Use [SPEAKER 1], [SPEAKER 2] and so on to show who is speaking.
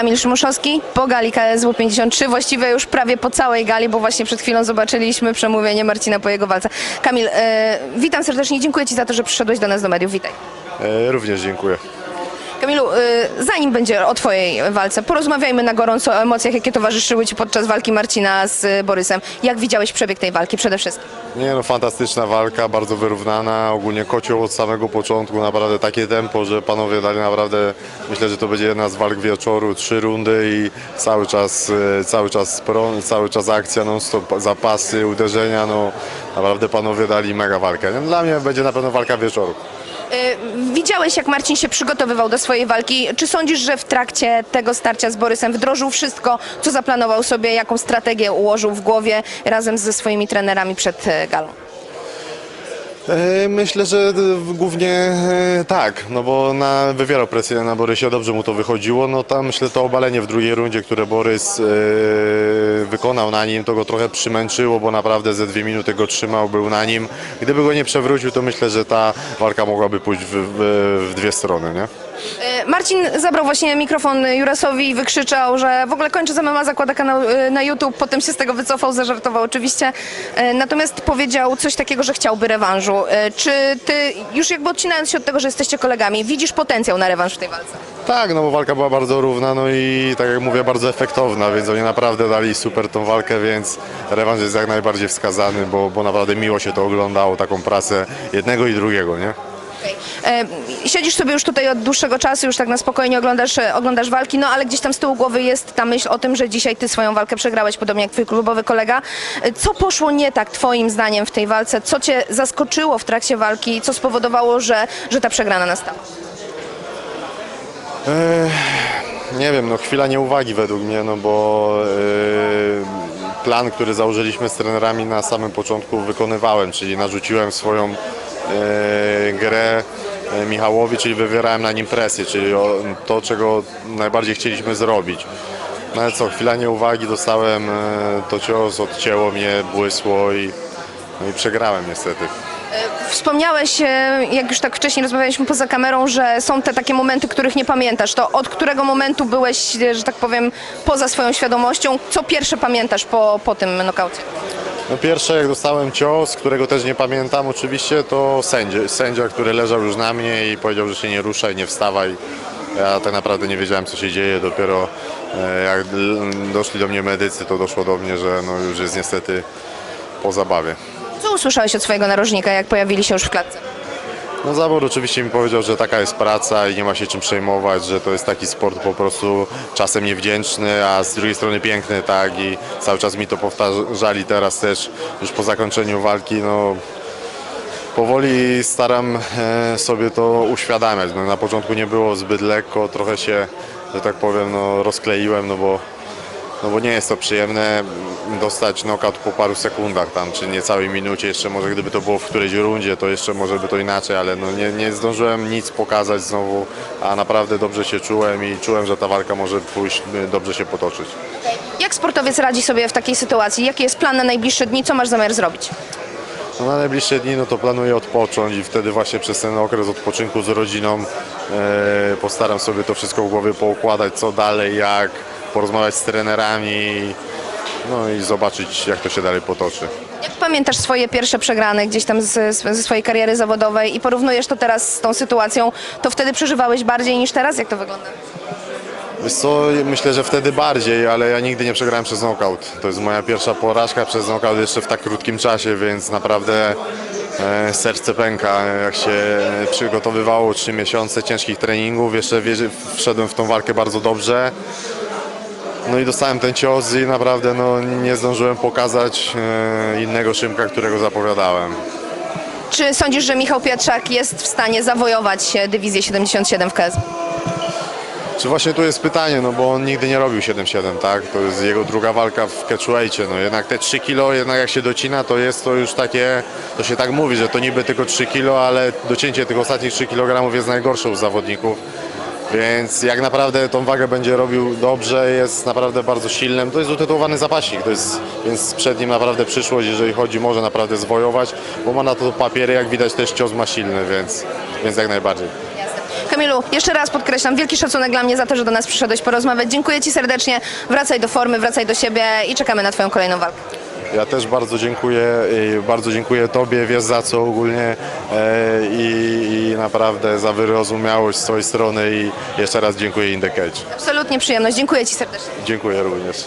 [SPEAKER 1] Kamil Szymuszowski po gali KSW 53, właściwie już prawie po całej gali, bo właśnie przed chwilą zobaczyliśmy przemówienie Marcina po jego walce. Kamil, e, witam serdecznie dziękuję Ci za to, że przyszedłeś do nas do mediów. Witaj.
[SPEAKER 2] E, Również dziękuję.
[SPEAKER 1] Y, zanim będzie o Twojej walce, porozmawiajmy na gorąco o emocjach, jakie towarzyszyły Ci podczas walki Marcina z y, Borysem. Jak widziałeś przebieg tej walki przede wszystkim?
[SPEAKER 2] Nie no, fantastyczna walka, bardzo wyrównana, ogólnie kocioł od samego początku, naprawdę takie tempo, że panowie dali naprawdę, myślę, że to będzie jedna z walk wieczoru, trzy rundy i cały czas, e, cały czas cały czas akcja, non stop, zapasy, uderzenia, no naprawdę panowie dali mega walkę. Dla mnie będzie na pewno walka wieczoru.
[SPEAKER 1] Y, Widziałeś, jak Marcin się przygotowywał do swojej walki. Czy sądzisz, że w trakcie tego starcia z Borysem wdrożył wszystko, co zaplanował sobie, jaką strategię ułożył w głowie razem ze swoimi trenerami przed e, galą?
[SPEAKER 2] E, Myślę, że e, głównie e, tak, no bo na, wywierał presję na Borysie, dobrze mu to wychodziło, no tam myślę to obalenie w drugiej rundzie, które Borys e, wykonał na nim, to go trochę przymęczyło, bo naprawdę ze dwie minuty go trzymał, był na nim. Gdyby go nie przewrócił, to myślę, że ta walka mogłaby pójść w, w, w dwie strony, nie?
[SPEAKER 1] E, Marcin zabrał właśnie mikrofon Jurasowi i wykrzyczał, że w ogóle kończy z MMA, zakłada kanał e, na YouTube, potem się z tego wycofał, zażartował oczywiście. E, Natomiast powiedział coś takiego, że chciałby rewanżu. Czy ty, już jakby odcinając się od tego, że jesteście kolegami, widzisz potencjał na rewanż w tej walce?
[SPEAKER 2] Tak, no bo walka była bardzo równa, no i tak jak mówię, bardzo efektowna, więc oni naprawdę dali super tą walkę, więc rewanż jest jak najbardziej wskazany, bo, bo naprawdę miło się to oglądało, taką pracę jednego i drugiego, nie?
[SPEAKER 1] E, Siedzisz sobie już tutaj od dłuższego czasu, już tak na spokojnie oglądasz, e, oglądasz walki, no ale gdzieś tam z tyłu głowy jest ta myśl o tym, że dzisiaj ty swoją walkę przegrałeś, podobnie jak twój klubowy kolega. E, Co poszło nie tak twoim zdaniem w tej walce? Co cię zaskoczyło w trakcie walki? Co spowodowało, że, że ta przegrana nastała?
[SPEAKER 2] Nie wiem, no chwila nieuwagi według mnie, no bo yy, plan, który założyliśmy z trenerami na samym początku wykonywałem, czyli narzuciłem swoją yy, grę Michałowi, czyli wywierałem na nim presję, czyli to, czego najbardziej chcieliśmy zrobić. No ale co, chwila nieuwagi, dostałem yy, to cios, odcięło mnie, błysło i, no i przegrałem niestety.
[SPEAKER 1] Wspomniałeś, e, jak już tak wcześniej rozmawialiśmy poza kamerą, że są te takie momenty, których nie pamiętasz. To od którego momentu byłeś, e, że tak powiem, poza swoją świadomością? Co pierwsze pamiętasz po, po tym nokaucie?
[SPEAKER 2] No pierwsze jak dostałem cios, którego też nie pamiętam oczywiście, to sędzia, sędzia, który leżał już na mnie i powiedział, że się nie ruszaj, nie wstawaj. Ja tak naprawdę nie wiedziałem co się dzieje, dopiero e, jak doszli do mnie medycy, to doszło do mnie, że no już jest niestety po zabawie.
[SPEAKER 1] Co usłyszałeś od swojego narożnika, jak pojawili się już w klatce?
[SPEAKER 2] No zabór oczywiście mi powiedział, że taka jest praca i nie ma się czym przejmować, że to jest taki sport po prostu czasem niewdzięczny, a z drugiej strony piękny, tak i cały czas mi to powtarzali teraz też już po zakończeniu walki, no powoli staram e, sobie to uświadamiać. No, na początku nie było zbyt lekko, trochę się, że tak powiem, no, rozkleiłem, no bo, no bo nie jest to przyjemne dostać knockout po paru sekundach tam, czy niecałej minucie, jeszcze może gdyby to było w którejś rundzie, to jeszcze może by to inaczej, ale no nie, nie zdążyłem nic pokazać znowu, a naprawdę dobrze się czułem i czułem, że ta walka może pójść, e, dobrze się potoczyć.
[SPEAKER 1] Jak sportowiec radzi sobie w takiej sytuacji? Jaki jest plan na najbliższe dni? Co masz zamiar zrobić?
[SPEAKER 2] No na najbliższe dni no to planuję odpocząć i wtedy właśnie przez ten okres odpoczynku z rodziną e, postaram sobie to wszystko w głowie poukładać, co dalej, jak, porozmawiać z trenerami, no i zobaczyć jak to się dalej potoczy.
[SPEAKER 1] Jak pamiętasz swoje pierwsze przegrane gdzieś tam z, z, ze swojej kariery zawodowej i porównujesz to teraz z tą sytuacją, to wtedy przeżywałeś bardziej niż teraz? Jak to wygląda?
[SPEAKER 2] Wiesz co, myślę, że wtedy bardziej, ale ja nigdy nie przegrałem przez knockout. To jest moja pierwsza porażka przez knockout jeszcze w tak krótkim czasie, więc naprawdę e, serce pęka. Jak się przygotowywało 3 miesiące ciężkich treningów, jeszcze wierzy- wszedłem w tą walkę bardzo dobrze. No i dostałem ten cios i naprawdę no, nie zdążyłem pokazać e, innego Szymka, którego zapowiadałem.
[SPEAKER 1] Czy sądzisz, że Michał Pietrzak jest w stanie zawojować e, dywizję 77 w KSW?
[SPEAKER 2] Czy właśnie tu jest pytanie, no bo on nigdy nie robił 7-7, tak? To jest jego druga walka w catchweightie, no jednak te 3 kilo, jednak jak się docina, to jest to już takie, to się tak mówi, że to niby tylko 3 kilo, ale docięcie tych ostatnich 3 kg jest najgorsze u zawodników. Więc jak naprawdę tą wagę będzie robił dobrze, jest naprawdę bardzo silnym. To jest utytułowany zapaśnik, to jest, więc przed nim naprawdę przyszłość, jeżeli chodzi, może naprawdę zwojować, bo ma na to papiery, jak widać też cios ma silny, więc, więc jak najbardziej.
[SPEAKER 1] Kamil, Kamilu, jeszcze raz podkreślam, wielki szacunek dla mnie za to, że do nas przyszedłeś porozmawiać. Dziękuję Ci serdecznie, wracaj do formy, wracaj do siebie i czekamy na Twoją kolejną walkę.
[SPEAKER 2] Ja też bardzo dziękuję i bardzo dziękuję Tobie, wiesz za co ogólnie e, i, i naprawdę za wyrozumiałość z Twojej strony i jeszcze raz dziękuję Indecage.
[SPEAKER 1] Absolutnie przyjemność, dziękuję Ci serdecznie.
[SPEAKER 2] Dziękuję również.